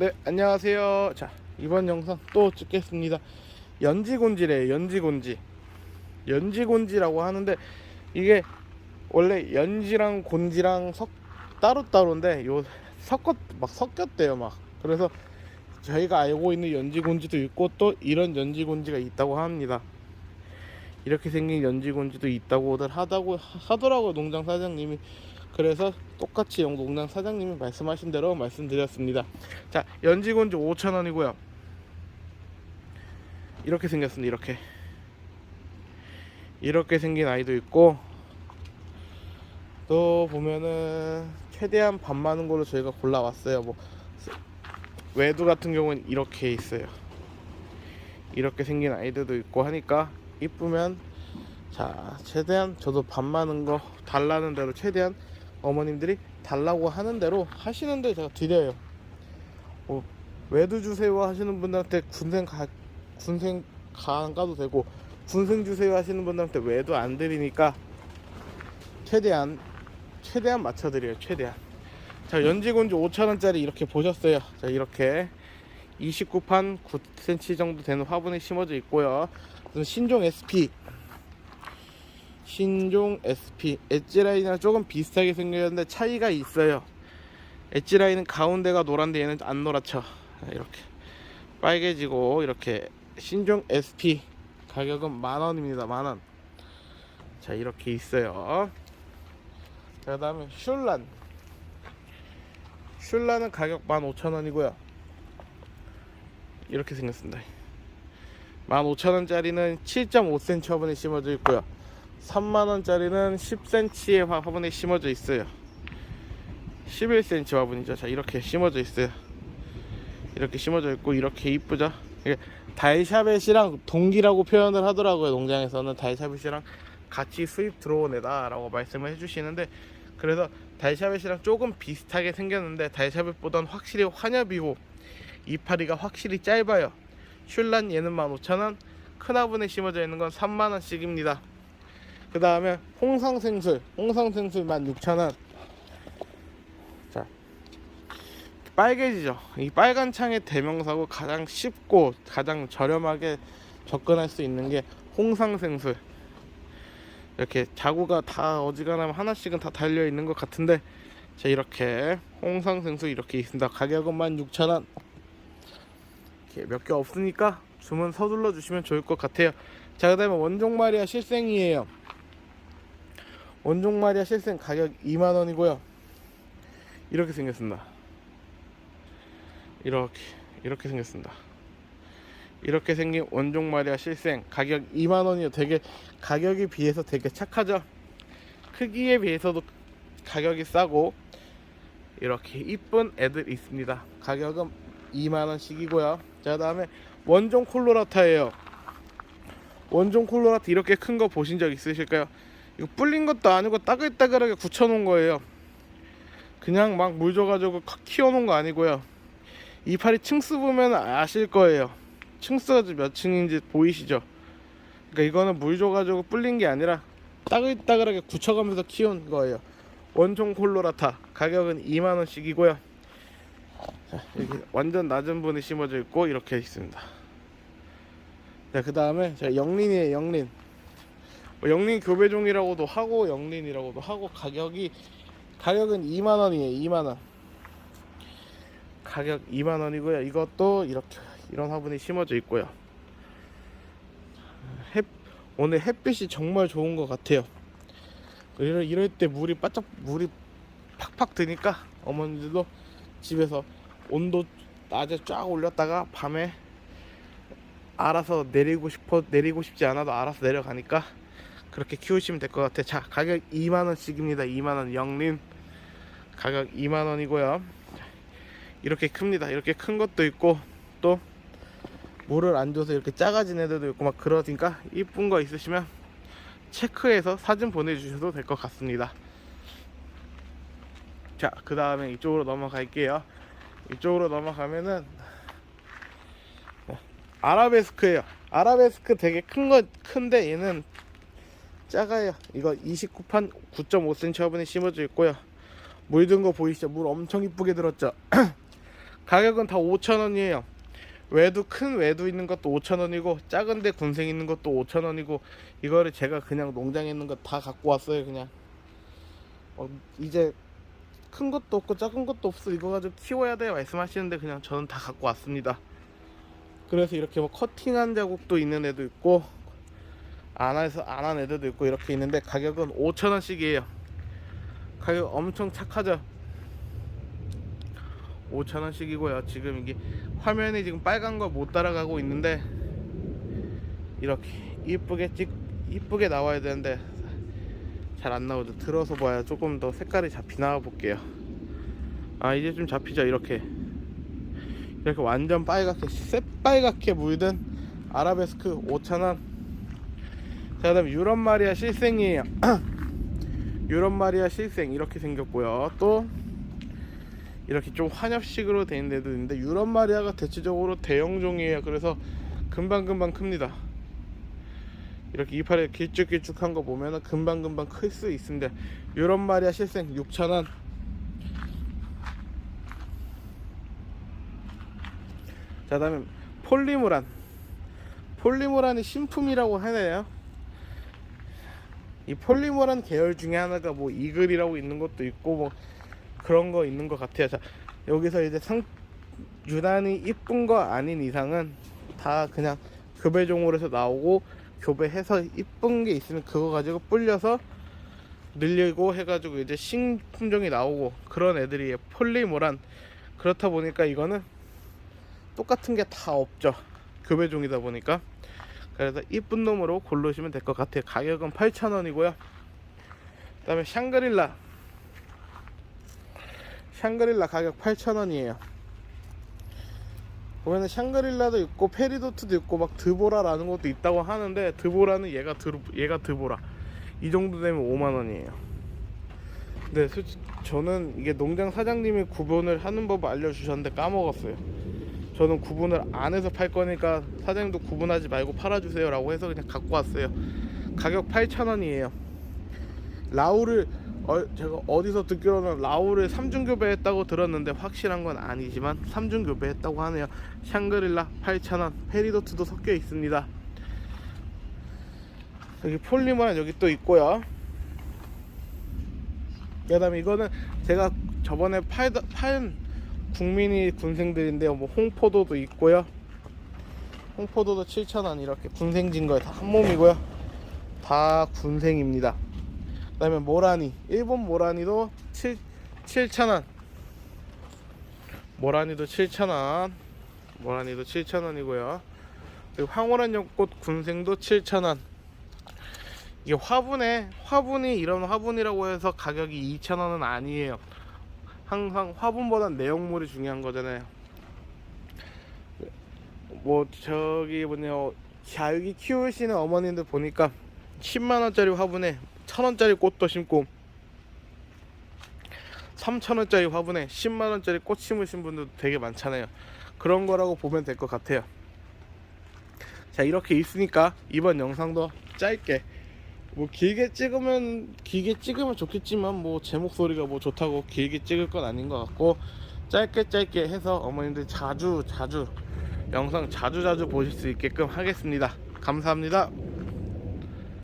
네, 안녕하세요. 자, 이번 영상 또 찍겠습니다. 연지곤지래요, 연지곤지. 연지곤지라고 하는데, 이게 원래 연지랑 곤지랑 섞, 따로따로인데, 요, 섞었, 막 섞였대요, 막. 그래서 저희가 알고 있는 연지곤지도 있고, 또 이런 연지곤지가 있다고 합니다. 이렇게 생긴 연지곤지도 있다고들 하다고 하더라고요, 농장 사장님이. 그래서 똑같이 영 농장 사장님이 말씀하신 대로 말씀드렸습니다. 자, 연지곤지 5,000원이고요. 이렇게 생겼습니다. 이렇게. 이렇게 생긴 아이도 있고 또 보면은 최대한 밥 많은 걸로 저희가 골라왔어요. 뭐 외두 같은 경우는 이렇게 있어요. 이렇게 생긴 아이들도 있고 하니까 이쁘면 자 최대한 저도 밥 많은 거 달라는 대로 최대한 어머님들이 달라고 하는 대로 하시는데 제가 드려요. 뭐 외두 주세요 하시는 분들한테 군생 가 군생 가 가도 되고 군생 주세요 하시는 분들한테 외도 안 드리니까 최대한 최대한 맞춰 드려요. 최대한. 자 연지곤지 5천원짜리 이렇게 보셨어요. 자 이렇게 29판 9cm 정도 되는 화분에 심어져 있고요. 신종 SP 신종 SP 엣지라인이랑 조금 비슷하게 생겼는데 차이가 있어요. 엣지라인은 가운데가 노란데 얘는 안 노랗죠 이렇게 빨개지고 이렇게 신종 SP 가격은 만원입니다 만원. 자 이렇게 있어요. 그 다음에 슐란. 슐란은 가격 15,000원이고요. 이렇게 생겼습니다. 15,000원짜리는 7.5cm 화분에 심어져 있고요 3만원짜리는 10cm의 화분에 심어져 있어요. 11cm 화분이죠. 자 이렇게 심어져 있어요. 이렇게 심어져 있고 이렇게 이쁘죠? 이게 달샤벳이랑 동기라고 표현을 하더라고요 농장에서는. 달샤벳이랑 같이 수입 들어온 애다 라고 말씀을 해주시는데 그래서 달샤벳이랑 조금 비슷하게 생겼는데 달샤벳보단 확실히 환엽이고 이파리가 확실히 짧아요. 슐란 얘는 15,000원 큰 화분에 심어져 있는 건 3만원씩입니다 그 다음에 홍상생술 홍상생술 16,000원. 자 빨개지죠. 이 빨간 창의 대명사고 가장 쉽고 가장 저렴하게 접근할 수 있는 게 홍상생술. 이렇게 자구가 다 어지간하면 하나씩은 다 달려 있는 것 같은데 자 이렇게 홍상생술 이렇게 있습니다. 가격은 16,000원. 몇 개 없으니까 주문 서둘러 주시면 좋을 것 같아요. 자 그 다음에 원종 마리아 실생이에요 원종 마리아 실생 가격 2만원이고요. 이렇게 생겼습니다. 이렇게 이렇게 생겼습니다. 이렇게 생긴 원종 마리아 실생 가격 2만원이요. 되게 가격에 비해서 되게 착하죠? 크기에 비해서도 가격이 싸고 이렇게 이쁜 애들 있습니다. 가격은 2만원씩이고요. 자 다음에 원종 콜로라타예요. 원종 콜로라타 이렇게 큰 거 보신 적 있으실까요 이거 불린 것도 아니고 따글따글하게 굳혀놓은 거예요. 그냥 막 물 줘가지고 키워놓은 거 아니고요. 이파리 층수 보면 아실 거예요. 층수가 몇 층인지 보이시죠? 그러니까 이거는 물 줘가지고 불린 게 아니라 따글따글하게 굳혀가면서 키운 거예요. 원종 콜로라타 가격은 2만 원씩이고요. 자, 여기 완전 낮은 분이 심어져 있고 이렇게 있습니다. 자, 그 다음에 영린이에요, 영린. 뭐 영린 교배종이라고도 하고 영린이라고도 하고 가격이 가격은 2만 원이에요. 2만 원. 가격 2만 원이고요. 이것도 이렇게 이런 화분이 심어져 있고요. 햇 오늘 햇빛이 정말 좋은 것 같아요. 이럴, 이럴 때 물이 바짝 물이 팍팍 드니까 어머니들도 집에서 온도 낮에 쫙 올렸다가 밤에 알아서 내리고 싶어 내리고 싶지 않아도 알아서 내려가니까 그렇게 키우시면 될 것 같아요. 자, 가격 2만원씩입니다. 2만원 영림. 가격 2만원이고요. 이렇게 큽니다. 이렇게 큰 것도 있고, 또, 물을 안 줘서 이렇게 작아진 애들도 있고, 막 그러니까, 이쁜 거 있으시면, 체크해서 사진 보내주셔도 될 것 같습니다. 자, 그 다음에 이쪽으로 넘어갈게요. 이쪽으로 넘어가면은, 아라베스크예요. 아라베스크 되게 큰 거, 큰데 얘는 작아요. 이거 29판 9.5cm 화분에 심어져 있고요. 물 든 거 보이시죠? 물 엄청 이쁘게 들었죠? 가격은 다 5,000원이에요. 외두 큰 외두 있는 것도 5,000원이고 작은데 군생 있는 것도 5,000원이고 이거를 제가 그냥 농장에 있는 거 다 갖고 왔어요 그냥 어, 이제 큰 것도 없고 작은 것도 없어 이거 가지고 키워야 돼 말씀하시는데 그냥 저는 다 갖고 왔습니다 그래서 이렇게 뭐 커팅한 자국도 있는 애도 있고 안 해서 안 한 애들도 있고 이렇게 있는데 가격은 5,000원씩이에요. 가격 엄청 착하죠? 5,000원씩이고요. 지금 이게 화면이 지금 빨간 거못 따라가고 있는데 이렇게 이쁘게 찍 이쁘게 나와야 되는데 잘 안 나오죠. 들어서 봐야 조금 더 색깔이 잡히 나와 볼게요. 아 이제 좀 잡히죠? 이렇게. 이렇게 완전 빨갛게 새빨갛게 물든 아라베스크 5,000원 자 그다음 유럽 마리아 실생이에요 유럽 마리아 실생 이렇게 생겼고요. 또 이렇게 좀 환엽식으로 된 데도 있는데 유럽 마리아가 대체적으로 대형종이에요. 그래서 금방금방 큽니다. 이렇게 이파리 길쭉길쭉한 거 보면은 금방금방 클 수 있습니다. 유럽 마리아 실생 6,000원. 자 다음에 폴리무란. 폴리무란이 신품이라고 하네요 이 폴리모란 계열 중에 하나가 뭐 이글이라고 있는 것도 있고 뭐 그런 거 있는 것 같아요. 자 여기서 이제 상 유난히 이쁜 거 아닌 이상은 다 그냥 교배종으로 해서 나오고 교배해서 이쁜 게 있으면 그거 가지고 불려서 늘리고 해가지고 이제 신품종이 나오고 그런 애들이 폴리모란 그렇다 보니까 이거는 똑같은 게 다 없죠. 교배종이다 보니까 그래서 이쁜 놈으로 고르시면 될 것 같아요. 가격은 8,000원이고요. 그 다음에 샹그릴라 샹그릴라 가격 8,000원이에요. 보면은 샹그릴라도 있고 페리도트도 있고 막 드보라라는 것도 있다고 하는데 드보라는 얘가 드 얘가 드보라 이 정도 되면 5만 원이에요. 근데 솔직히 저는 이게 농장 사장님이 구분을 하는 법을 알려주셨는데 까먹었어요. 저는 구분을 안 해서 팔 거니까 사장님도 구분하지 말고 팔아주세요 라고 해서 그냥 갖고 왔어요. 가격 8,000원이에요. 라우를 어, 제가 어디서 듣기로는 라우를 삼중 교배했다고 들었는데 확실한 건 아니지만 삼중 교배했다고 하네요. 샹그릴라 8,000원, 페리도트도 섞여 있습니다. 여기 폴리머는 여기 또 있고요. 그 다음에 이거는 제가 저번에 팔, 팔 국민이 군생들인데요. 뭐 홍포도도 있고요. 홍포도도 7,000원 이렇게 군생진 거에 다 한 몸이고요. 다 군생입니다. 그다음에 모라니 일본 모라니도 7 7,000원. 모라니도 7,000원. 모라니도 7,000원이고요. 그리고 황홀한 연꽃 군생도 7,000원. 이게 화분에 화분이 이런 화분이라고 해서 가격이 2,000원은 아니에요. 항상 화분보단 내용물이 중요한 거잖아요. 뭐 저기 뭐냐 자 여기 키우시는 어머님들 보니까 10만 원짜리 화분에 1천 원짜리 꽃도 심고 3천 원짜리 화분에 10만 원짜리 꽃 심으신 분들도 되게 많잖아요. 그런 거라고 보면 될 것 같아요. 자 이렇게 있으니까 이번 영상도 짧게 뭐 길게 찍으면 길게 찍으면 좋겠지만 뭐 제 목소리가 뭐 좋다고 길게 찍을 건 아닌 것 같고 짧게 짧게 해서 어머님들 자주 자주 영상 자주 자주 보실 수 있게끔 하겠습니다. 감사합니다.